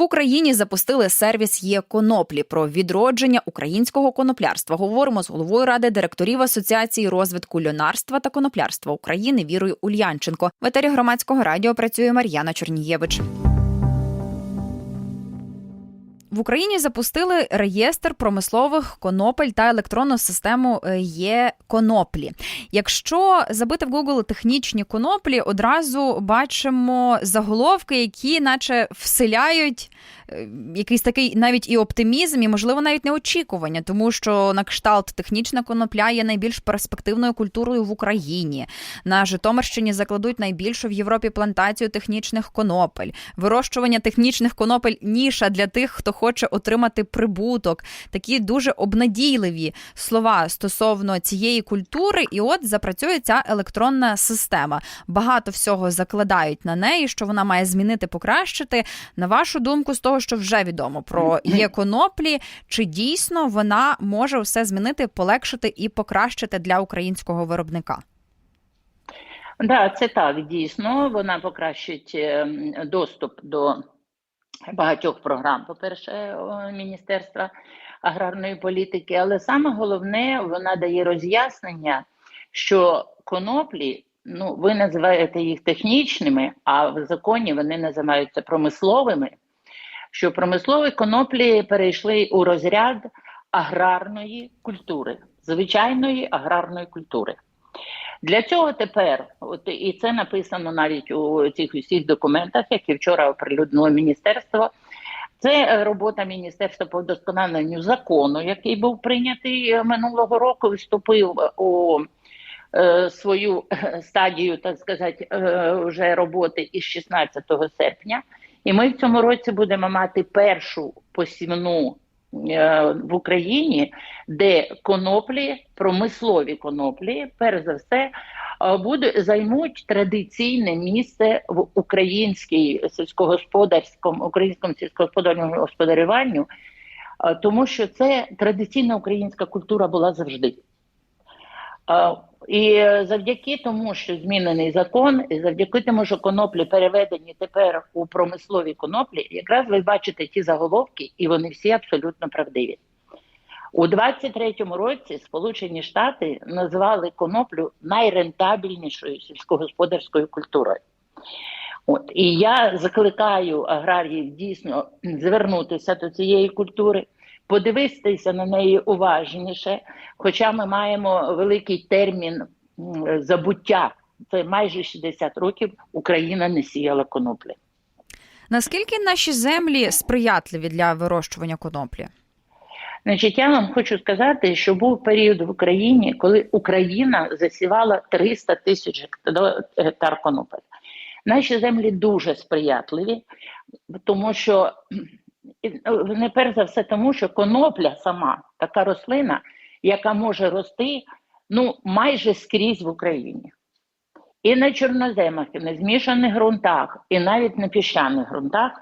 В Україні запустили сервіс є коноплі про відродження українського коноплярства. Говоримо з головою ради директорів Асоціації розвитку льонарства та коноплярства України Вірою Ульянченко. В етері громадського радіо працює Мар'яна Чорнієвич. В Україні запустили реєстр промислових конопель та електронну систему е, є коноплі. Якщо забити в Google технічні коноплі, одразу бачимо заголовки, які наче вселяють е, якийсь такий навіть і оптимізм, і можливо навіть неочікування, тому що на кшталт технічна конопля є найбільш перспективною культурою в Україні. На Житомирщині закладуть найбільшу в Європі плантацію технічних конопель. Вирощування технічних конопель ніша для тих, хто хоче отримати прибуток. Такі дуже обнадійливі слова стосовно цієї культури. І от запрацює ця електронна система. Багато всього закладають на неї, що вона має змінити, покращити. На вашу думку, з того, що вже відомо про є коноплі, чи дійсно вона може все змінити, полегшити і покращити для українського виробника? Да, це так, дійсно. Вона покращить е, доступ до багатьох програм, по-перше, Міністерства аграрної політики, але саме головне, вона дає роз'яснення, що коноплі, ну, ви називаєте їх технічними, а в законі вони називаються промисловими. Що промислові коноплі перейшли у розряд аграрної культури, звичайної аграрної культури. Для цього тепер, от і це написано навіть у цих усіх документах, які вчора оприлюднило міністерство. Це робота міністерства по вдосконаленню закону, який був прийнятий е, минулого року. Вступив у е, свою е, стадію, так сказати, е, вже роботи із 16 серпня. І ми в цьому році будемо мати першу посівну в Україні, де коноплі, промислові коноплі, перш за все, е, буде, займуть традиційне місце в українській сільськогосподарському українському сільськогосподарському господарюванню, е, тому що це традиційна українська культура була завжди. І завдяки тому, що змінений закон, і завдяки тому, що коноплі переведені тепер у промислові коноплі, якраз ви бачите ті заголовки, і вони всі абсолютно правдиві. У 23-му році Сполучені Штати назвали коноплю найрентабельнішою сільськогосподарською культурою. От і я закликаю аграріїв дійсно звернутися до цієї культури, подивитися на неї уважніше. Хоча ми маємо великий термін забуття, це майже 60 років Україна не сіяла коноплі. Наскільки наші землі сприятливі для вирощування коноплі? Значить, я вам хочу сказати, що був період в Україні, коли Україна засівала 300 тисяч гектар- конопель. Наші землі дуже сприятливі, тому що не перш за все, тому що конопля сама така рослина, яка може рости ну майже скрізь в Україні. І на чорноземах, і на змішаних ґрунтах, і навіть на піщаних ґрунтах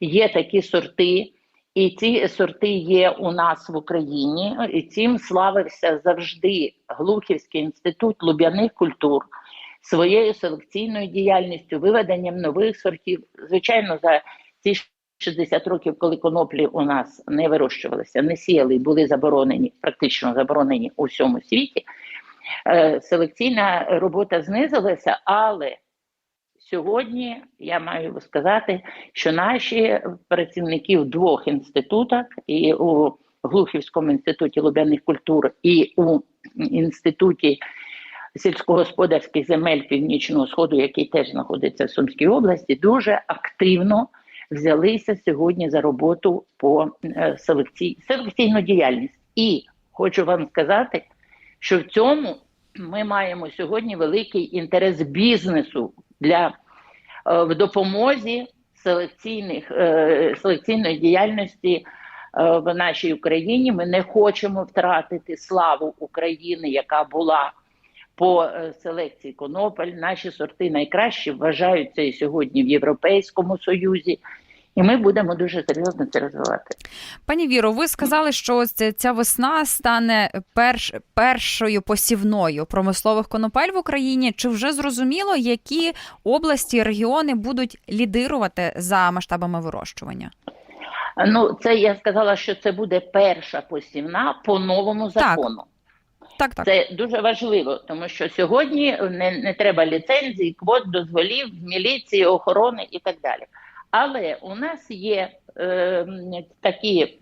є такі сорти, і ці сорти є у нас в Україні. І цим славився завжди Глухівський інститут луб'яних культур своєю селекційною діяльністю, виведенням нових сортів. Звичайно, за ці 60 років, коли коноплі у нас не вирощувалися, не сіяли, були заборонені, практично заборонені у всьому світі. е, Селекційна робота знизилася, але сьогодні я маю сказати, що наші працівники в двох інститутах, і у Глухівському інституті лубяних культур, і у інституті сільськогосподарських земель Північного Сходу, який теж знаходиться в Сумській області, дуже активно взялися сьогодні за роботу по е, селекцій, селекційну діяльність. І хочу вам сказати, що в цьому ми маємо сьогодні великий інтерес бізнесу для е, в допомозі селекційних е, селекційної діяльності в нашій Україні. Ми не хочемо втратити славу України, яка була по селекції конопель. Наші сорти найкращі вважаються і сьогодні в Європейському Союзі. І ми будемо дуже серйозно це розвивати. Пані Віро, ви сказали, що ця- весна стане перш, першою посівною промислових конопель в Україні. Чи вже зрозуміло, які області регіони будуть лідирувати за масштабами вирощування? Ну, це я сказала, що це буде перша посівна по новому Так. закону. Так, так. Це дуже важливо, тому що сьогодні не, не треба ліцензій, квот, дозволів, міліції, охорони і так далі. Але у нас є е, такі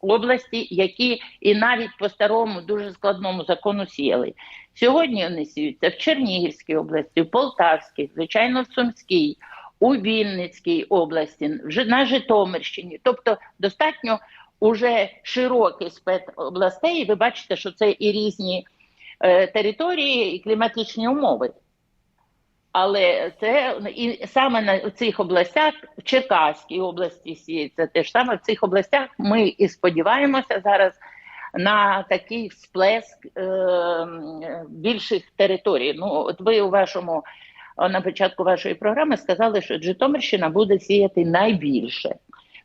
області, які і навіть по старому дуже складному закону сіяли. Сьогодні вони сіються в Чернігівській області, в Полтавській, звичайно, в Сумській, у Вінницькій області, на Житомирщині. Тобто достатньо уже широкий спектр областей. Ви бачите, що це і різні е, території, і кліматичні умови. Але це і саме на цих областях, в Черкаській області сіється теж саме в цих областях. Ми і сподіваємося зараз на такий сплеск е, більших територій. Ну, от ви у вашому на початку вашої програми сказали, що Житомирщина буде сіяти найбільше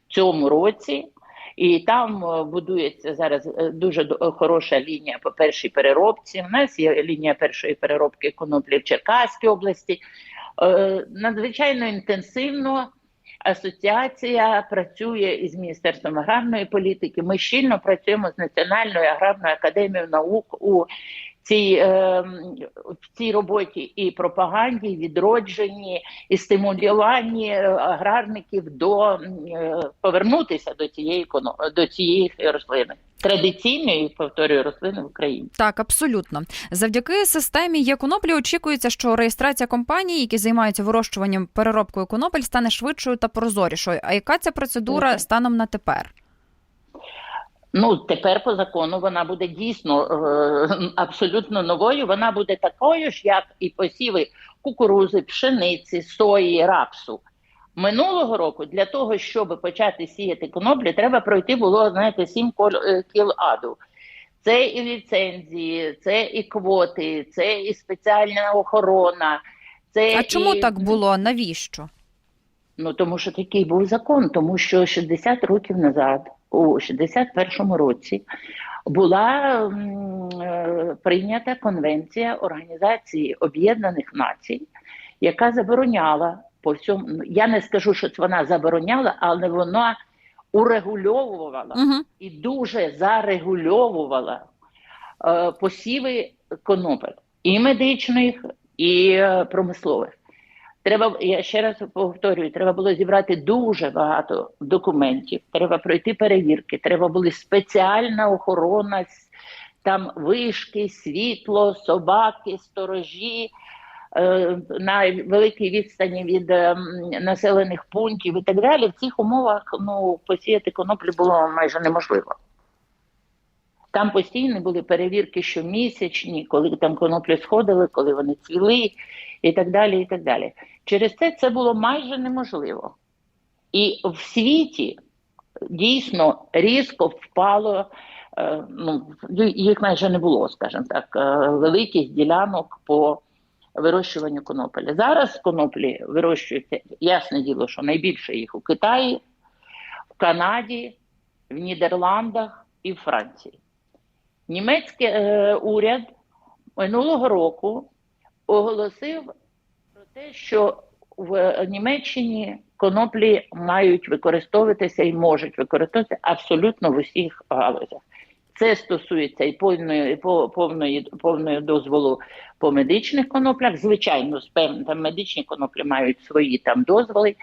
в цьому році. І там е, будується зараз е, дуже до- хороша лінія по першій переробці. У нас є лінія першої переробки коноплі в Черкаській області. Е, Надзвичайно інтенсивно асоціація працює із Міністерством аграрної політики. Ми щільно працюємо з Національною аграрною академією наук у цій, е, в цій роботі і пропаганді, і відродженні, і стимулюванні е, аграрників до е, повернутися до цієї до цієї рослини. Традиційної, повторюю, рослини в Україні. Так, абсолютно. Завдяки системі є коноплі очікується, що реєстрація компаній, які займаються вирощуванням переробкою конопель, стане швидшою та прозорішою. А яка ця процедура Мгм. станом на тепер? Ну тепер по закону вона буде дійсно е, абсолютно новою. Вона буде такою ж, як і посіви кукурузи, пшениці, сої, рапсу. Минулого року для того, щоб почати сіяти коноплі, треба пройти було, знаєте, сім кол- е, кіл аду. Це і ліцензії, це і квоти, це і спеціальна охорона. Це А чому і... так було? Навіщо? Ну тому що такий був закон, тому що 60 років назад, у 61-му році, була е, прийнята конвенція Організації Об'єднаних Націй, яка забороняла по всьому. ну, Я не скажу, що це вона забороняла, але вона урегульовувала Угу. і дуже зарегульовувала е, посіви конопель і медичних, і е, промислових. Треба, я ще раз повторюю, треба було зібрати дуже багато документів, треба пройти перевірки, треба була спеціальна охорона, там вишки, світло, собаки, сторожі е, на великій відстані від е, населених пунктів і так далі. В цих умовах ну, посіяти коноплю було майже неможливо. Там постійно були перевірки щомісячні, коли там коноплі сходили, коли вони цвіли, і так далі. і так далі. Через це це було майже неможливо. І в світі дійсно різко впало, е, ну, їх майже не було, скажімо так, е, великих ділянок по вирощуванню коноплі. Зараз коноплі вирощуються, ясне діло, що найбільше їх у Китаї, в Канаді, в Нідерландах і в Франції. Німецький е, уряд минулого року оголосив про те, що в Німеччині коноплі мають використовуватися і можуть використовуватися абсолютно в усіх галузях. Це стосується і повної, і повної, повної дозволу по медичних коноплях. Звичайно, з там медичні коноплі мають свої там дозволи,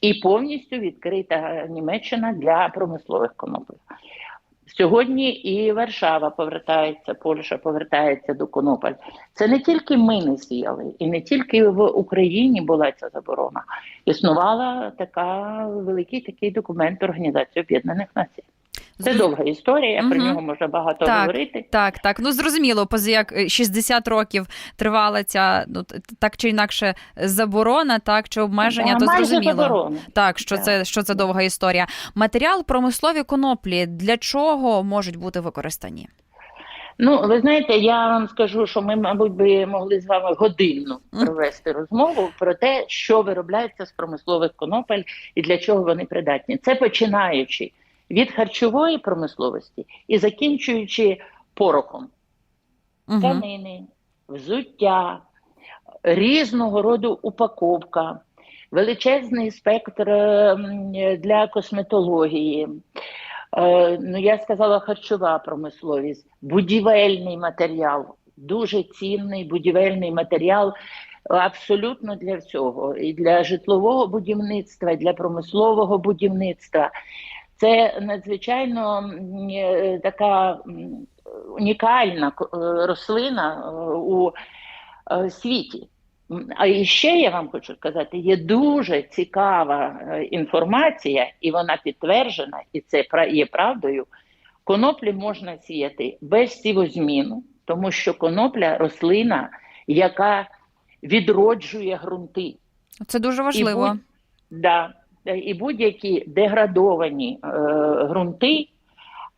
і повністю відкрита Німеччина для промислових конопль. Сьогодні і Варшава повертається, Польща повертається до конопель. Це не тільки ми не сіяли, і не тільки в Україні була ця заборона. Існувала така великий такий документ Організації Об'єднаних Націй. Це довга історія, про нього можна багато Так. говорити. Так, так. Ну зрозуміло, поза як е, 60 років тривала ця ну так чи інакше заборона, так чи обмеження, Да, то зрозуміло. заборона. Так, що Так. це що це довга історія. Матеріал промислові коноплі для чого можуть бути використані? Ну, ви знаєте, я вам скажу, що ми, мабуть, би могли з вами годинну провести розмову про те, що виробляється з промислових конопель і для чого вони придатні. Це починаючи від харчової промисловості і закінчуючи порохом. Угу. тканини, взуття, різного роду упаковка, величезний спектр е, для косметології. Е, Ну, я сказала харчова промисловість, будівельний матеріал, дуже цінний будівельний матеріал абсолютно для всього. І для житлового будівництва, і для промислового будівництва. Це надзвичайно е, така унікальна е, рослина е, у світі. А ще я вам хочу сказати, є дуже цікава інформація, і вона підтверджена, і це є правдою. Коноплі можна сіяти без сівозміну, тому що конопля рослина, яка відроджує ґрунти. Це дуже важливо. І, будь, да, і будь-які деградовані е, ґрунти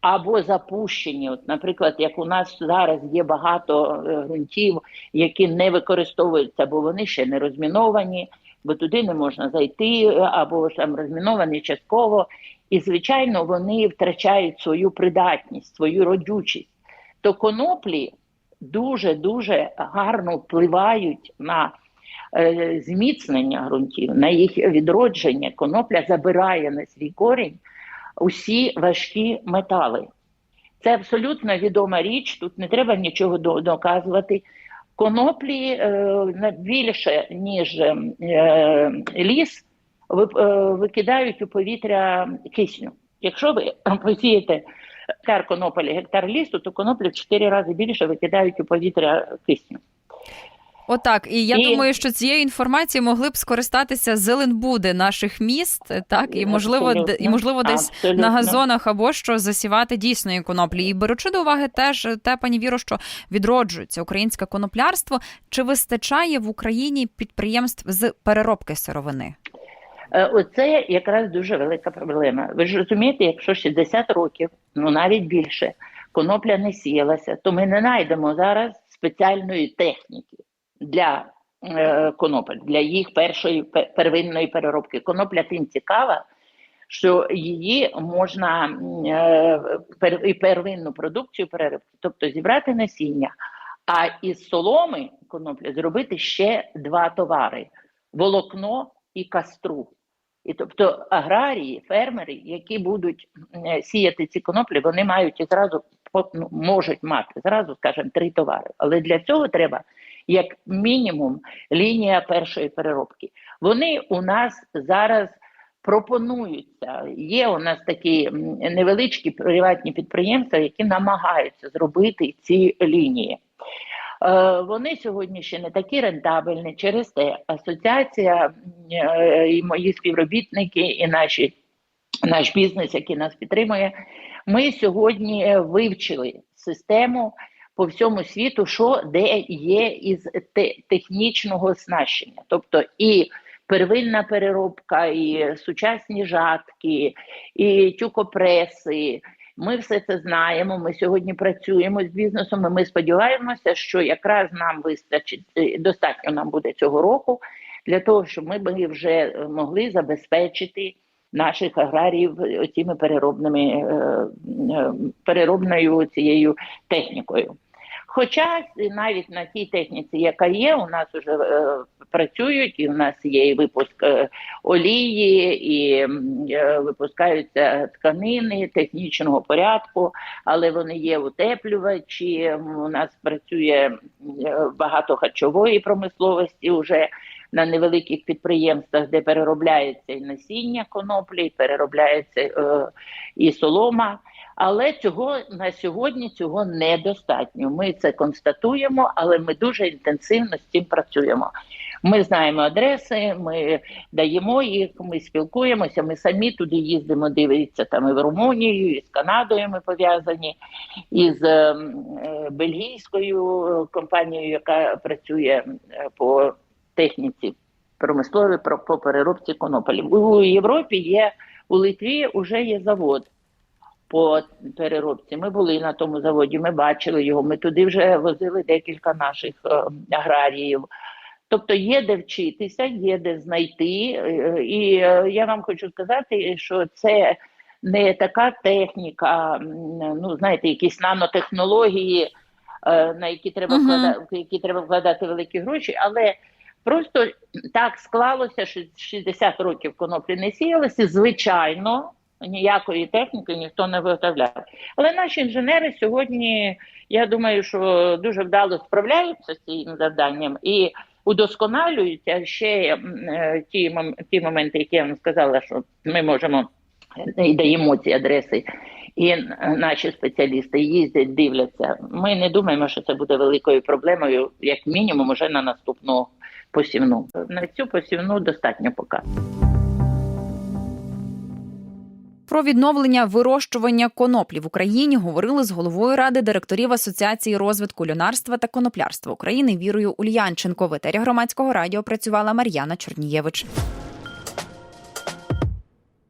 або запущені. От, наприклад, як у нас зараз є багато е, ґрунтів, які не використовуються, бо вони ще не розміновані, бо туди не можна зайти, е, або там розміновані частково. І, звичайно, вони втрачають свою придатність, свою родючість. То коноплі дуже дуже гарно впливають на е, зміцнення ґрунтів, на їх відродження. Конопля забирає на свій корінь усі важкі метали. Це абсолютно відома річ, тут не треба нічого доказувати. Коноплі е, більше, ніж е, ліс, ви- е, викидають у повітря кисню. Якщо ви посієте гектар конополі, гектар лісу, то коноплі в 4 рази більше викидають у повітря кисню. Отак, і я І- думаю, що цією інформацією могли б скористатися зеленбуди наших міст, так і можливо, д- і можливо десь Абсолютно. на газонах або що засівати дійсної коноплі. І беручи до уваги теж те, пані Віро, що відроджується українське коноплярство. Чи вистачає в Україні підприємств з переробки сировини? Е, Оце якраз дуже велика проблема. Ви ж розумієте, якщо 60 років, ну навіть більше, конопля не сіялася, то ми не знайдемо зараз спеціальної техніки для е, конопель, для їх першої первинної переробки. Конопля тим цікава, що її можна е, і первинну продукцію переробки, тобто зібрати насіння, а із соломи конопля зробити ще два товари: волокно і кастру. І тобто аграрії, фермери, які будуть е, сіяти ці коноплі, вони мають і зразу ну, можуть мати зразу, скажімо, три товари. Але для цього треба як мінімум лінія першої переробки. Вони у нас зараз пропонуються. Є у нас такі невеличкі приватні підприємства, які намагаються зробити ці лінії. Е, Вони сьогодні ще не такі рентабельні. Через те асоціація е, і мої співробітники, і наші, наш бізнес, який нас підтримує, ми сьогодні е, вивчили систему по всьому світу, що де є із те- технічного оснащення, тобто і первинна переробка, і сучасні жатки, і тюкопреси. Ми все це знаємо. Ми сьогодні працюємо з бізнесом. і Ми сподіваємося, що якраз нам вистачить е, достатньо нам буде цього року для того, щоб ми вже е, могли забезпечити наших аграріїв цими переробними е, переробною цією технікою. Хоча навіть на тій техніці, яка є, у нас вже е, працюють, і у нас є і випуск е, олії, і е, випускаються тканини технічного порядку, але вони є утеплювачі. У нас працює е, багато харчової промисловості вже на невеликих підприємствах, де переробляється і насіння коноплі, переробляється е, і солома. Але цього на сьогодні цього недостатньо. Ми це констатуємо, але ми дуже інтенсивно з цим працюємо. Ми знаємо адреси, ми даємо їх, ми спілкуємося. Ми самі туди їздимо, дивитися там і в Румунію, і з Канадою ми пов'язані, і з е, бельгійською е, компанією, яка працює е, по техніці промисловій про- по переробці конополів. У Європі є у Литві вже є завод по переробці. Ми були на тому заводі, ми бачили його. Ми туди вже возили декілька наших е, аграріїв. Тобто є де вчитися, є де знайти. Е, І е, я вам хочу сказати, що це не така техніка, ну знаєте, якісь нанотехнології, на які треба Мгм. вкладати, в які треба вкладати великі гроші, але Просто так склалося, що 60 років коноплі не сіялися. Звичайно, ніякої техніки ніхто не виготовляв. Але наші інженери сьогодні, я думаю, що дуже вдало справляються з цим завданням і удосконалюють а ще е, ті, ті моменти, які я вам сказала, що ми можемо е, і даємо ці адреси. І наші спеціалісти їздять, дивляться. Ми не думаємо, що це буде великою проблемою, як мінімум, уже на наступну посівну. На цю посівну достатньо поки. Про відновлення вирощування коноплі в Україні говорили з головою ради директорів Асоціації розвитку льонарства та коноплярства України Вірою Ульянченко. В етері громадського радіо працювала Мар'яна Чорнієвич.